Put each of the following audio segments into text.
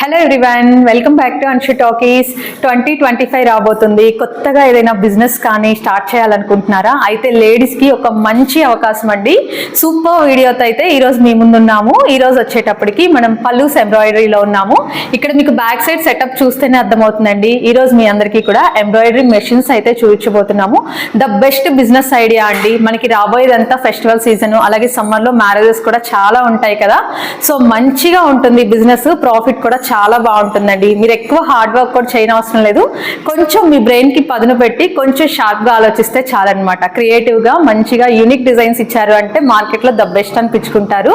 Hello everyone welcome back to Anshu talkies twenty twenty five రాబోతుంది. కొత్తగా ఏదైనా business కానీ స్టార్ట్ చేయాలనుకుంటున్నారా? అయితే లేడీస్కి ఒక మంచి అవకాశం అండి. సూపర్ వీడియోతో అయితే ఈరోజు మీ ముందున్నాము ఈరోజు వచ్చేటప్పటికి మనం పల్లూస్ ఎంబ్రాయిడరీలో ఉన్నాము. ఇక్కడ మీకు బ్యాక్ సైడ్ సెటప్ చూస్తేనే అర్థమవుతుందండి. ఈరోజు మీ అందరికీ కూడా ఎంబ్రాయిడరీ మెషిన్స్ అయితే చూపించబోతున్నాము. ద బెస్ట్ బిజినెస్ ఐడియా అండి. మనకి రాబోయేదంతా ఫెస్టివల్ సీజన్ అలాగే సమ్మర్లో మ్యారేజెస్ కూడా చాలా ఉంటాయి కదా. సో మంచిగా ఉంటుంది బిజినెస్ ప్రాఫిట్ కూడా చాలా బాగుంటుందండి. మీరు ఎక్కువ హార్డ్ వర్క్ కూడా చేయని అవసరం లేదు. కొంచెం మీ బ్రెయిన్కి పదును పెట్టి కొంచెం షార్ప్గా ఆలోచిస్తే చాలన్నమాట. క్రియేటివ్గా మంచిగా యూనిక్ డిజైన్స్ ఇచ్చారు అంటే మార్కెట్లో ద బెస్ట్ అనిపించుకుంటారు.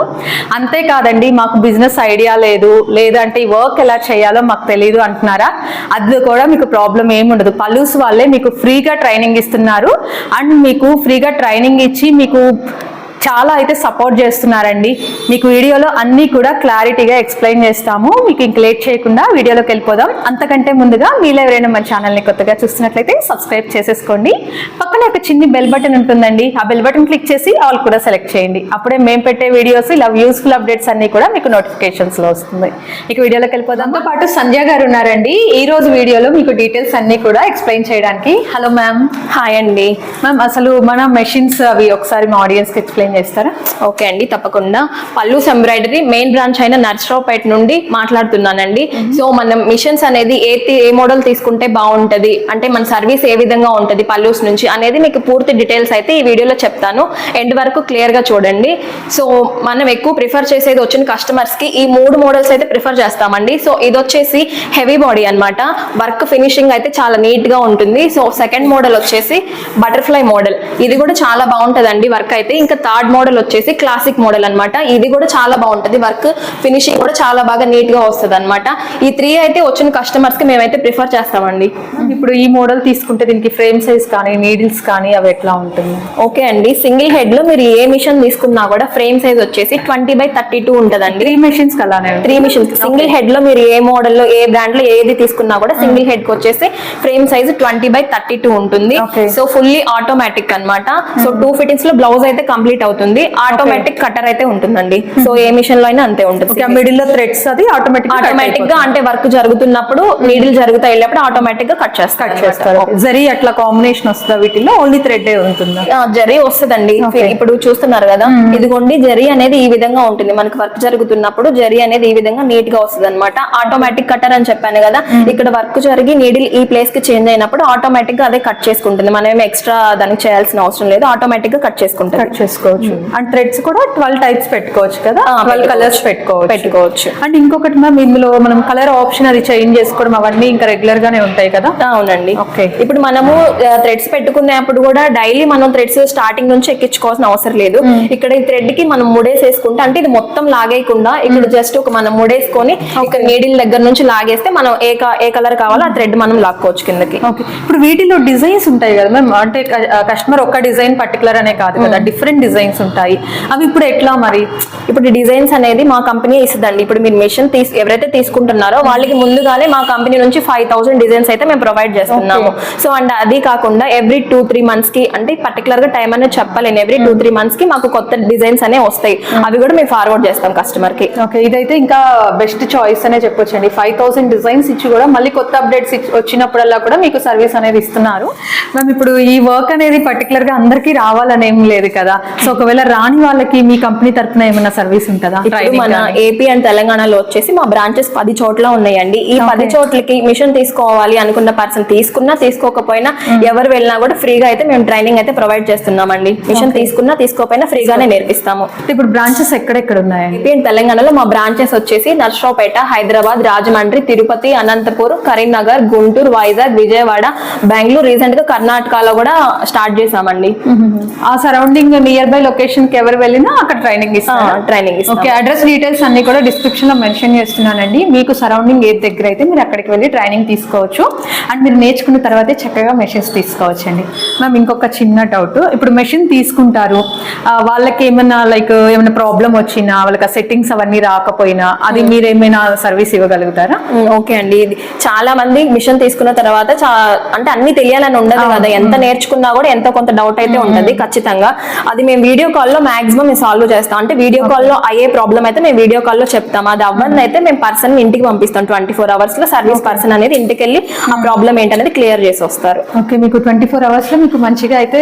అంతేకాదండి మాకు బిజినెస్ ఐడియా లేదు. లేదంటే ఈ వర్క్ ఎలా చేయాలో మాకు తెలియదు అంటున్నారా? అది కూడా మీకు ప్రాబ్లం ఏముండదు పలూస్ వాళ్ళే మీకు ఫ్రీగా ట్రైనింగ్ ఇస్తున్నారు. అండ్ మీకు ఫ్రీగా ట్రైనింగ్ ఇచ్చి మీకు చాలా అయితే సపోర్ట్ చేస్తున్నారండి. మీకు వీడియోలో అన్నీ కూడా క్లారిటీగా ఎక్స్ప్లెయిన్ చేస్తాము. మీకు ఇంక లేట్ చేయకుండా వీడియోలోకి వెళ్ళిపోదాం. అంతకంటే ముందుగా మీలో ఎవరైనా మన ఛానల్ని కొత్తగా చూస్తున్నట్లయితే సబ్స్క్రైబ్ చేసేసుకోండి. పక్కన ఒక చిన్ని బెల్ బటన్ ఉంటుందండి. ఆ బెల్ బటన్ క్లిక్ చేసి ఆల్ కూడా సెలెక్ట్ చేయండి. అప్పుడే మేము పెట్టే వీడియోస్ ఇలా యూస్ఫుల్ అప్డేట్స్ అన్ని కూడా మీకు notifications లో వస్తుంది. ఇక వీడియోలోకి వెళ్ళిపోదాం. దాంతో పాటు సంధ్య గారు ఉన్నారండి. ఈ రోజు వీడియోలో మీకు డీటెయిల్స్ అన్ని కూడా ఎక్స్ప్లెయిన్ చేయడానికి. హలో మ్యామ్ హాయ్ అండి. మ్యామ్ అసలు మన మెషిన్స్ అవి ఒకసారి మా ఆడియన్స్కి ఎక్స్ప్లెయిన్ చేస్తారా? ఓకే అండి తప్పకుండా. పల్లూస్ ఎంబ్రాయిడరీ మెయిన్ బ్రాంచ్ అయిన నర్సరావుపేట నుండి మాట్లాడుతున్నానండి. సో మనం మిషన్స్ అనేది ఏ ఏ మోడల్ తీసుకుంటే బాగుంటది? అంటే మన సర్వీస్ ఏ విధంగా ఉంటది పల్లూస్ నుంచి? అనేది మీకు పూర్తి డీటెయిల్స్ అయితే ఈ వీడియోలో చెప్తాను. ఎండ్ వరకు క్లియర్గా చూడండి. సో మనం ఎక్కువ ప్రిఫర్ చేసేది వచ్చిన కస్టమర్స్కి ఈ మూడు మోడల్స్ అయితే ప్రిఫర్ చేస్తామండి. సో ఇది వచ్చేసి హెవీ బాడీ అన్నమాట. వర్క్ ఫినిషింగ్ అయితే చాలా నీట్గా ఉంటుంది. సో సెకండ్ మోడల్ వచ్చేసి బటర్ఫ్లై మోడల్. ఇది కూడా చాలా బాగుంటదండి వర్క్ అయితే. ఇంకా థర్డ్ మోడల్ వచ్చేసి క్లాసిక్ మోడల్ అన్నమాట. ఇది కూడా చాలా బాగుంటది. వర్క్ ఫినిషింగ్ కూడా చాలా బాగా నీట్గా వస్తుంది అనమాట ఈ త్రీ అయితే వచ్చిన కస్టమర్స్కి మేమైతే ప్రిఫర్ చేస్తామండి. ఇప్పుడు ఈ మోడల్ తీసుకుంటే దీనికి ఫ్రేమ్ సైజ్ కానీ నీడిల్స్ కానీ అవి ఎట్లా ఉంటుంది? ఓకే అండి. సింగిల్ హెడ్లో మీరు ఏ మిషన్ తీసుకున్నా కూడా ఫ్రేమ్ సైజ్ వచ్చేసి ట్వంటీ బై థర్టీ టూ ఉంటదండి. త్రీ మెషిన్స్ అలానే. Three machines. సింగిల్ హెడ్లో మీరు ఏ మోడల్లో ఏ బ్రాండ్లో ఏది తీసుకున్నా కూడా సింగిల్ హెడ్కి వచ్చేసి frame size twenty by thirty two ఉంటుంది. సో ఫుల్లీ ఆటోమేటిక్ అన్నమాట. సో టూ ఫిట్టింగ్స్లో బ్లౌజ్ అయితే కంప్లీట్ అవుతుంది ఆటోమేటిక్ కటర్ అయితే ఉంటుందండి. సో ఏ మిషన్లో అయినా అంతే ఉంటుంది. మిడిల్లో థ్రెడ్స్ అది ఆటోమేటిక్ ఆటోమేటిక్గా అంటే వర్క్ జరుగుతున్నప్పుడు నీడిల్ జరుగుతా వెళ్ళేప్పుడు ఆటోమేటిక్గా కట్ చేస్తారు కట్ చేస్తారు. జరీ అట్లా కాంబినేషన్ వస్తుందా వీటిలో ఓన్లీ థ్రెడ్ ఉంటుందా? ఆ, జరీ వస్తుందండి. ఇప్పుడు చూస్తున్నారు కదా. ఇదిగోండి జరీ అనేది ఈ విధంగా ఉంటుంది. మనకి వర్క్ జరుగుతున్నప్పుడు జరీ అనేది ఈ విధంగా నీట్గా వస్తుంది అనమాట ఆటోమేటిక్ కటర్ అని చెప్పాను కదా. ఇక్కడ వర్క్ జరిగి నీడిల్ ఈ ప్లేస్కి చేంజ్ అయినప్పుడు ఆటోమేటిక్గా అదే కట్ చేసుకుంటుంది. మనం ఎక్స్ట్రా దానికి చేయాల్సిన అవసరం లేదు. ఆటోమేటిక్గా కట్ చేసుకుంటుంది. కట్ చేసుకోవచ్చు. అండ్ థ్రెడ్స్ కూడా ట్వెల్వ్ టైప్స్ పెట్టుకోవచ్చు కదా? ట్వెల్వ్ కలర్స్ పెట్టుకోవచ్చు. పెట్టుకోవచ్చు. పెట్టుకోవచ్చు. అండ్ ఇంకొకటి మ్యామ్ ఇందులో మనం కలర్ ఆప్షన్ అది చేంజ్ చేసుకోవడం అవన్నీ ఇంకా రెగ్యులర్ గానే ఉంటాయి కదా? అవునండి. Okay. ఇప్పుడు మనము థ్రెడ్స్ పెట్టుకునేప్పుడు కూడా డైలీ మనం థ్రెడ్స్ స్టార్టింగ్ నుంచి ఎక్కించుకోవాల్సిన అవసరం లేదు. ఇక్కడ ఈ థ్రెడ్కి మనం ముడేసేసుకుంటే అంటే ఇది మొత్తం లాగేయకుండా ఇక్కడ జస్ట్ ఒక మనం ముడేసుకొని ఇక్కడ నీడిల్ దగ్గర నుంచి లాగేస్తే మనం ఏ ఏ కలర్ కావాలో ఆ థ్రెడ్ మనం లాక్కోవచ్చు కిందకి. ఓకే ఇప్పుడు వీటిలో డిజైన్స్ ఉంటాయి కదా మ్యామ్ అంటే కస్టమర్ ఒక్క డిజైన్ పర్టికులర్ అనే కాదు కదా డిఫరెంట్ డిజైన్స్ ఉంటాయి. అవి ఇప్పుడు ఎట్లా మరి? ఇప్పుడు డిజైన్స్ అనేది మా కంపెనీ ఇస్తుందండి. ఇప్పుడు మీరు మిషన్ తీసు ఎవరైతే తీసుకుంటున్నారో వాళ్ళకి ముందుగానే మా కంపెనీ నుంచి ఫైవ్ థౌసండ్ డిజైన్స్ అయితే మేము ప్రొవైడ్ చేస్తున్నాము. సో అండ్ అది కాకుండా ఎవ్రీ టూ త్రీ మంత్స్కి అంటే పర్టికులర్గా టైం అనేది చెప్పలేను. ఎవ్రీ టూ త్రీ మంత్స్కి మాకు కొత్త డిజైన్స్ అనే వస్తాయి. అవి కూడా మేము ఫార్వర్డ్ చేస్తాం కస్టమర్కి ఓకే. ఇదైతే ఇంకా బెస్ట్ చాయిస్ అనే చెప్పొచ్చండి. ఫైవ్ థౌసండ్ డిజైన్స్ ఇచ్చి కూడా మళ్ళీ కొత్త అప్డేట్స్ వచ్చినప్పుడల్లా కూడా మీకు సర్వీస్ అనేది ఇస్తున్నారు. మ్యామ్ ఇప్పుడు ఈ వర్క్ అనేది పర్టికులర్గా అందరికీ రావాలని ఏం లేదు కదా. సో ఒకవేళ రాని వాళ్ళకి మీ కంపెనీ తరపున ఏమైనా సర్వీస్ ఉంటుందా? ఇప్పుడు మన? ఏపీ అండ్ తెలంగాణలో వచ్చేసి మా బ్రాంచెస్ పది చోట్ల ఉన్నాయండి. ఈ పది చోట్లకి మిషన్ తీసుకోవాలి అనుకున్న పర్సన్ తీసుకున్నా తీసుకోకపోయినా ఎవరు వెళ్ళినా కూడా ఫ్రీగా అయితే మేము ట్రైనింగ్ అయితే ప్రొవైడ్ చేస్తున్నామండి. మిషన్ తీసుకున్నా తీసుకోకపోయినా ఫ్రీగానే నేర్పిస్తాము. ఇప్పుడు బ్రాంచెస్ ఎక్కడెక్కడ ఉన్నాయండి? ఏపీ అండ్ తెలంగాణలో మా బ్రాంచెస్ వచ్చేసి నర్సరావుపేట హైదరాబాద్ రాజమండ్రి తిరుపతి అనంతపూర్ కరీంనగర్ గుంటూరు వైజాగ్ విజయవాడ బెంగళూరు. రీసెంట్గా కర్ణాటకలో కూడా స్టార్ట్ చేసామండి ఆ సరౌండింగ్ నియర్ బై లొకేషన్కి ఎవరు వెళ్ళినా అక్కడ ట్రైనింగ్ ఇస్తారు? ట్రైనింగ్ ఓకే అడ్రస్ డీటెయిల్స్ అన్ని కూడా డిస్క్రిప్షన్లో మెన్షన్ చేస్తున్నానండి. మీకు సరౌండింగ్ ఏది దగ్గర అయితే మీరు అక్కడికి వెళ్ళి ట్రైనింగ్ తీసుకోవచ్చు. అండ్ మీరు నేర్చుకున్న తర్వాతే చక్కగా మెషిన్స్ తీసుకోవచ్చు అండి మ్యామ్ ఇంకొక చిన్న డౌట్ ఇప్పుడు మెషిన్ తీసుకుంటారు. వాళ్ళకి ఏమైనా లైక్ ఏమైనా ప్రాబ్లం వచ్చినా వాళ్ళకి సెట్టింగ్స్ అవన్నీ రాకపోయినా అది మీరు ఏమైనా సర్వీస్ ఇవ్వగలుగుతారా? ఓకే అండి. ఇది చాలా మంది మిషన్ తీసుకున్న తర్వాత అంటే అన్ని తెలియాలని ఉండదు కదా. ఎంత నేర్చుకున్నా కూడా ఎంతో కొంత డౌట్ అయితే ఉంటది ఖచ్చితంగా. అది మేము వీడియో కాల్లో మాక్సిమం మేము సాల్వ్ చేస్తాం. అంటే వీడియో కాల్లో అయ్యే ప్రాబ్లం అయితే మేము వీడియో కాల్లో చెప్తాం. అది అవ్వండి అయితే మేము పర్సన్ ఇంటికి పంపిస్తాం. ట్వంటీ ఫోర్ అవర్స్లో సర్వీస్ పర్సన్ అనేది ఇంటికి వెళ్ళి ఆ ప్రాబ్లం ఏంటనేది క్లియర్ చేసి వస్తారు ఓకే మీకు ట్వంటీ ఫోర్ అవర్స్లో మీకు మంచిగా అయితే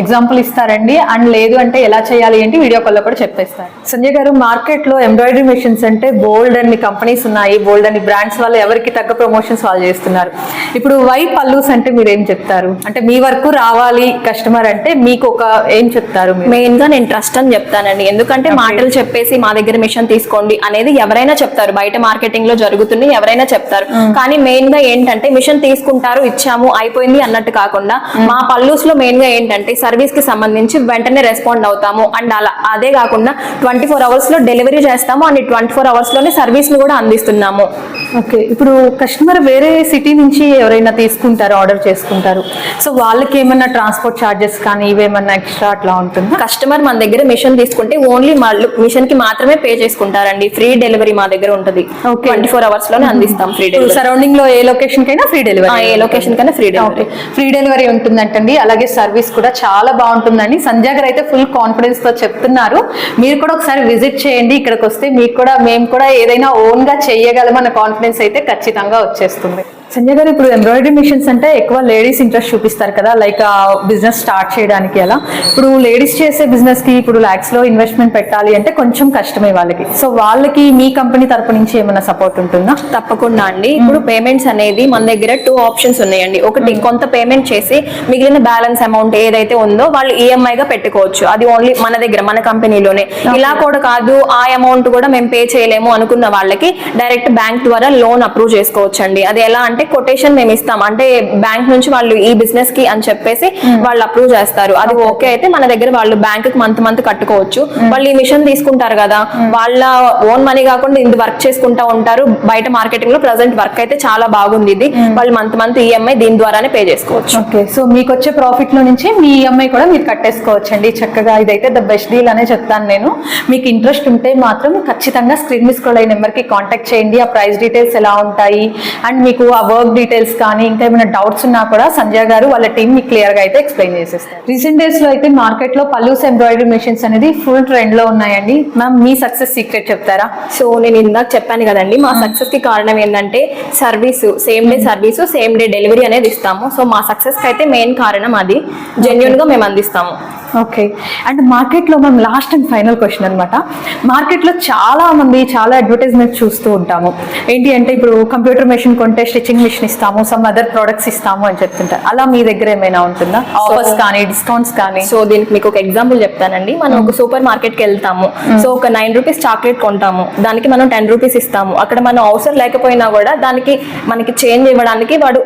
ఎగ్జాంపుల్ ఇస్తారండి. అండ్ లేదు అంటే ఎలా చేయాలి ఏంటి వీడియో కాల్లో కూడా చెప్పేస్తారు. సంజయ్ గారు మార్కెట్లో ఎంబ్రాయిడరీ మెషిన్స్ అంటే బోల్డ్ అన్ని కంపెనీస్ ఉన్నాయి. బోల్డ్ అన్ని బ్రాండ్స్ వాళ్ళు ఎవరికి తగ్గ ప్రమోషన్స్ వాళ్ళు చేస్తున్నారు. ఇప్పుడు వై పల్లూస్ అంటే మీరు ఏం చెప్తారు? అంటే మీ వరకు రావాలి కస్టమర్ అంటే మీకు ఒక ఏం చెప్తారు మీరు? మెయిన్గా నేను ట్రస్ట్ అని చెప్తానండి. ఎందుకంటే మాటలు చెప్పేసి మా దగ్గర మిషన్ తీసుకోండి అనేది ఎవరైనా చెప్తారు. బయట మార్కెటింగ్లో జరుగుతుంది ఎవరైనా చెప్తారు. కానీ మెయిన్గా ఏంటంటే మిషన్ తీసుకుంటారు ఇచ్చాము అయిపోయింది అన్నట్టు కాకుండా మా పల్లూస్లో మెయిన్గా ఏంటంటే సర్వీస్కి సంబంధించి వెంటనే రెస్పాండ్ అవుతాము. అండ్ అలా అదే కాకుండా ట్వంటీ ఫోర్ అవర్స్లో డెలివరీ చేస్తాము. అండ్ ట్వంటీ ఫోర్ అవర్స్లోనే సర్వీస్ను కూడా అందిస్తున్నాము. ఓకే. ఇప్పుడు కస్టమర్ వేరే సిటీ నుంచి ఎవరైనా తీసుకుంటారు ఆర్డర్ చేసుకుంటారు. సో వాళ్ళకి ఏమన్నా ట్రాన్స్పోర్ట్ ఛార్జెస్ కానీ ఇవేమన్నా ఎక్స్ట్రా అట్లా ఉంటుందా? కస్టమర్ మన దగ్గర మిషన్ తీసుకుంటే ఓన్లీ మిషన్కి మాత్రమే పే చేసుకుంటారండి. ఫ్రీ డెలివరీ మా దగ్గర ఉంటది. ట్వంటీ ఫోర్ అవర్స్లోనే అందిస్తాం ఫ్రీ డెలివరీ సరౌండింగ్లో ఏ లొకేషన్ కైనా ఫ్రీ డెలివరీ ఏ లొకేషన్ కన్నా ఫ్రీ డెలివరీ ఫ్రీ డెలివరీ ఉంటుందంటండి. అలాగే సర్వీస్ కూడా చాలా బాగుంటుందండి. సంజయ్ గారు అయితే ఫుల్ కాన్ఫిడెన్స్తో చెప్తున్నారు. మీరు కూడా ఒకసారి విజిట్ చేయండి. ఇక్కడికి వస్తే మీకు కూడా మేము కూడా ఏదైనా ఓన్గా చేయగలమన్న కాన్ఫిడెన్స్ అయితే ఖచ్చితంగా వచ్చేస్తుంది. సంజయ్ గారు ఇప్పుడు ఎంబ్రాయిడరీ మిషన్స్ అంటే ఎక్కువ లేడీస్ ఇంట్రెస్ట్ చూపిస్తారు కదా లైక్ బిజినెస్ స్టార్ట్ చేయడానికి అలా ఇప్పుడు లేడీస్ చేసే బిజినెస్కి ఇప్పుడు లాక్స్లో ఇన్వెస్ట్మెంట్ పెట్టాలి అంటే కొంచెం కష్టమే వాళ్ళకి. సో వాళ్ళకి మీ కంపెనీ తరపు నుంచి ఏమైనా సపోర్ట్ ఉంటుందా? తప్పకుండా అండి. ఇప్పుడు పేమెంట్స్ అనేది మన దగ్గర టూ ఆప్షన్స్ ఉన్నాయండి. ఒకటి కొంత పేమెంట్ చేసి మిగిలిన బ్యాలెన్స్ అమౌంట్ ఏదైతే ఉందో వాళ్ళు ఈఎంఐ గా పెట్టుకోవచ్చు. అది ఓన్లీ మన దగ్గర మన కంపెనీలోనే. ఇలా కూడా కాదు ఆ అమౌంట్ కూడా మేము పే చేయలేము అనుకున్న వాళ్ళకి డైరెక్ట్ బ్యాంక్ ద్వారా లోన్ అప్రూవ్ చేసుకోవచ్చు అండి అది ఎలా అంటే కొటేషన్ మేము ఇస్తాం. అంటే బ్యాంక్ నుంచి వాళ్ళు ఈ బిజినెస్కి అని చెప్పేసి వాళ్ళు అప్రూవ్ చేస్తారు. అది ఓకే అయితే మన దగ్గర వాళ్ళు బ్యాంక్కి మంత్ మంత్ కట్టుకోవచ్చు. వాళ్ళు ఈ మిషన్ తీసుకుంటారు కదా. వాళ్ళ ఓన్ మనీ కాకుండా ఇది వర్క్ చేసుకుంటా ఉంటారు. బయట మార్కెటింగ్లో ప్రజెంట్ వర్క్ అయితే చాలా బాగుంది ఇది. వాళ్ళు మంత్ మంత్ ఈఎంఐ దీని ద్వారానే పే చేసుకోవచ్చు. ఓకే సో మీకు వచ్చే ప్రాఫిట్లో నుంచి మీ ఈఎంఐ కూడా మీరు కట్టేసుకోవచ్చు అండి చక్కగా ఇదైతే ద బెస్ట్ డీల్ అనే చెప్తాను నేను. మీకు ఇంట్రెస్ట్ ఉంటే మాత్రం ఖచ్చితంగా స్క్రీన్ మీ స్క్రోల్ అయిన నెంబర్కి కాంటాక్ట్ చేయండి. ఆ ప్రైస్ డీటెయిల్స్ ఎలా ఉంటాయి? అండ్ మీకు ఆ వర్క్ డీటెయిల్స్ కానీ ఇంకా ఏమైనా డౌట్స్ ఉన్నా కూడా సంజయ్ గారు వాళ్ళ టీం మీకు క్లియర్గా అయితే ఎక్స్ప్లెయిన్ చేసేస్తారు. రీసెంట్ డేస్లో అయితే మార్కెట్లో పల్లూస్ ఎంబ్రాయిడరీ మెషిన్స్ అనేది ఫుల్ ట్రెండ్లో ఉన్నాయండి. మ్యామ్ మీ సక్సెస్ సీక్రెట్ చెప్తారా? సో నేను ఇందాక చెప్పాను కదండి మా సక్సెస్కి కారణం ఏంటంటే service same day service same day delivery అనేది ఇస్తాము. సో మా సక్సెస్కి అయితే మెయిన్ కారణం అది. జెన్యున్గా మేము అందిస్తాము. ఓకే అండ్ మార్కెట్లో మనం లాస్ట్ అండ్ ఫైనల్ క్వశ్చన్ అనమాట మార్కెట్లో చాలా మంది చాలా అడ్వర్టైజ్మెంట్ చూస్తూ ఉంటాము. ఏంటి అంటే ఇప్పుడు కంప్యూటర్ మెషిన్ కొంటే స్టిచ్చింగ్ మిషన్ ఇస్తాము సమ్ అదర్ ప్రొడక్ట్స్ ఇస్తాము అని చెప్తుంటారు. అలా మీ దగ్గర ఏమైనా ఉంటుందా? ఆఫర్స్ కానీ డిస్కౌంట్స్ కానీ? సో దీనికి మీకు ఒక ఎగ్జాంపుల్ చెప్తానండి. మనం ఒక సూపర్ మార్కెట్కి వెళ్తాము. సో ఒక నైన్ రూపీస్ చాక్లెట్ కొంటాము. దానికి మనం టెన్ రూపీస్ ఇస్తాము. అక్కడ మనం అవసరం లేకపోయినా కూడా దానికి మనకి చేంజ్ ఇవ్వడానికి వాడు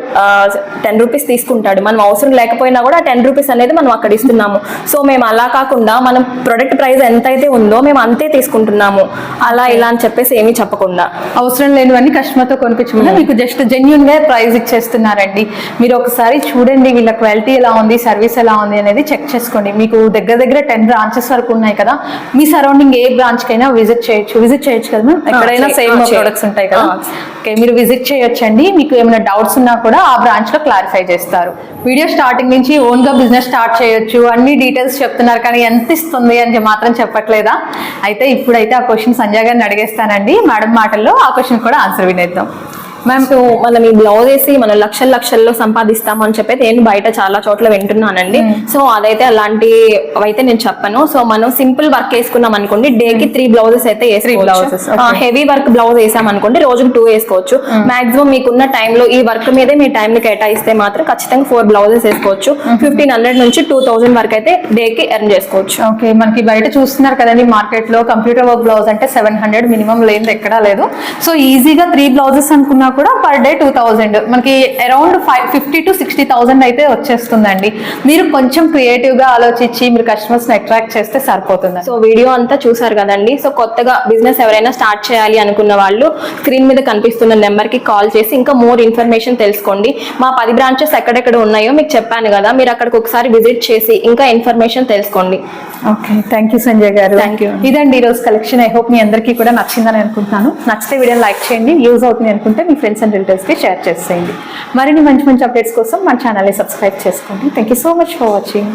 టెన్ రూపీస్ తీసుకుంటాడు. మనం అవసరం లేకపోయినా కూడా టెన్ రూపీస్ అనేది మనం అక్కడ ఇస్తున్నాము. సో మేము అలా కాకుండా మనం ప్రొడక్ట్ ప్రైస్ ఎంత అయితే ఉందో మేము అంతే తీసుకుంటున్నాము. అలా ఇలా అని చెప్పేసి ఏమీ చెప్పకుండా. అవసరం లేనివన్నీ కస్టమర్తో కొనిపించకుండా మీకు జస్ట్ జెన్యున్గా ప్రైస్ ఇచ్చేస్తున్నారండి. మీరు ఒకసారి చూడండి వీళ్ళ క్వాలిటీ ఎలా ఉంది సర్వీస్ ఎలా ఉంది అనేది చెక్ చేసుకోండి. మీకు దగ్గర దగ్గర టెన్ బ్రాంచెస్ వరకు ఉన్నాయి కదా మీ సరౌండింగ్ ఏ బ్రాంచ్ కైనా విజిట్ చేయొచ్చు. విజిట్ చేయొచ్చు కదా మ్యామ్ ఎక్కడైనా సేమ్ ప్రొడక్ట్స్ ఉంటాయి కదా. ఓకే మీరు విజిట్ చేయొచ్చండి. మీకు ఏమైనా డౌట్స్ ఉన్నా కూడా ఆ బ్రాంచ్లో క్లారిఫై చేస్తారు. వీడియో స్టార్టింగ్ నుంచి ఓన్గా బిజినెస్ స్టార్ట్ చేయొచ్చు. అన్ని డీటెయిల్స్ చెప్తున్నారు కానీ ఎంత ఇస్తుంది అని మాత్రం చెప్పట్లేదా? అయితే ఇప్పుడైతే ఆ క్వశ్చన్ సంజయ్ గారిని అడిగేస్తానండి. మేడం మాటల్లో ఆ క్వశ్చన్ కూడా ఆన్సర్ వినేద్దాం. మ్యామ్ మనం ఈ బ్లౌజ్ వేసి మనం లక్షల లక్షల్లో సంపాదిస్తాము అని చెప్పి నేను బయట చాలా చోట్ల వింటున్నానండి. సో అదైతే అలాంటి అయితే నేను చెప్పను. సో మనం సింపుల్ వర్క్ వేసుకున్నాం అనుకోండి డే కి త్రీ బ్లౌజెస్ అయితే okay. హెవీ వర్క్ బ్లౌజ్ వేసాం అనుకోండి రోజుకి టూ వేసుకోవచ్చు. మాక్సిమం మీకున్న టైంలో ఈ వర్క్ మీదే మీ టైం ని కేటాయిస్తే మాత్రం ఖచ్చితంగా ఫోర్ బ్లౌజెస్ వేసుకోవచ్చు. ఫిఫ్టీన్ హండ్రెడ్ నుంచి టూ థౌసండ్ వరకు అయితే డే కి ఎర్న్ చేసుకోవచ్చు. ఓకే మనకి బయట చూస్తున్నారు కదండి మార్కెట్లో కంప్యూటర్ వర్క్ బ్లౌజ్ అంటే సెవెన్ హండ్రెడ్ మినిమం లేనిది ఎక్కడా లేదు. సో ఈజీగా త్రీ బ్లౌజెస్ అనుకున్నా కూడా పర్ డే టూ థౌజండ్ మనకి around five fifty to sixty thousand అయితే వచ్చేస్తుందండి. మీరు కొంచెం క్రియేటివ్గా ఆలోచించి మీరు కస్టమర్స్ని అట్రాక్ట్ చేస్తే సరిపోతుంది సో వీడియో అంతా చూసారు కదండి. సో కొత్తగా బిజినెస్ ఎవరైనా స్టార్ట్ చేయాలి అనుకున్న వాళ్ళు స్క్రీన్ మీద కనిపిస్తున్న నెంబర్కి కాల్ చేసి ఇంకా మోర్ ఇన్ఫర్మేషన్ తెలుసుకోండి. మా పది బ్రాంచెస్ ఎక్కడెక్కడ ఉన్నాయో మీకు చెప్పాను కదా. మీరు అక్కడికి ఒకసారి విజిట్ చేసి ఇంకా ఇన్ఫర్మేషన్ తెలుసుకోండి. ఓకే థ్యాంక్ యూ సంజయ్ గారు. Thank you. ఇదండి ఈ రోజు కలెక్షన్ ఐ హోప్ మీ అందరికీ కూడా నచ్చిందని అనుకుంటున్నాను. నచ్చితే వీడియో లైక్ చేయండి యూజ్ అవుతుంది అనుకుంటే మీ ఫ్రెండ్స్ అండ్ రిలేటివ్స్కి షేర్ చేసేయండి. మరిన్ని మంచి మంచి అప్డేట్స్ కోసం మన ఛానల్ని సబ్స్క్రైబ్ చేసుకోండి. Thank you so much for watching